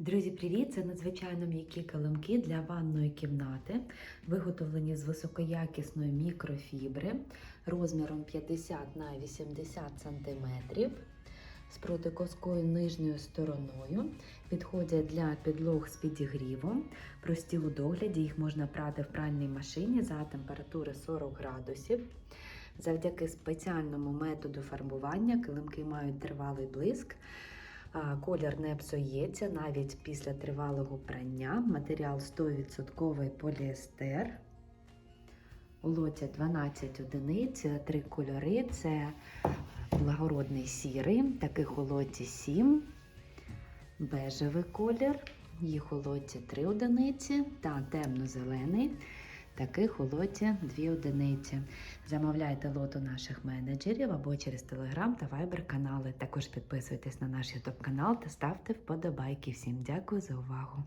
Друзі, привіт! Це надзвичайно м'які килимки для ванної кімнати, виготовлені з високоякісної мікрофібри розміром 50 на 80 см з протикоскою нижньою стороною. Підходять для підлог з підігрівом. Прості у догляді їх можна прати в пральній машині за температури 40 градусів. Завдяки спеціальному методу фарбування килимки мають тривалий блиск. Колір не псується навіть після тривалого прання. Матеріал 100% поліестер. У лоті 12 одиниць, три кольори. Це благородний сірий, таких у лоті 7, бежевий колір, їх у лоті 3 одиниці та темно-зелений. Таких у лоті дві одиниці. Замовляйте лот у наших менеджерів або через Telegram та Viber канали. Також підписуйтесь на наш YouTube канал та ставте вподобайки. Всім дякую за увагу!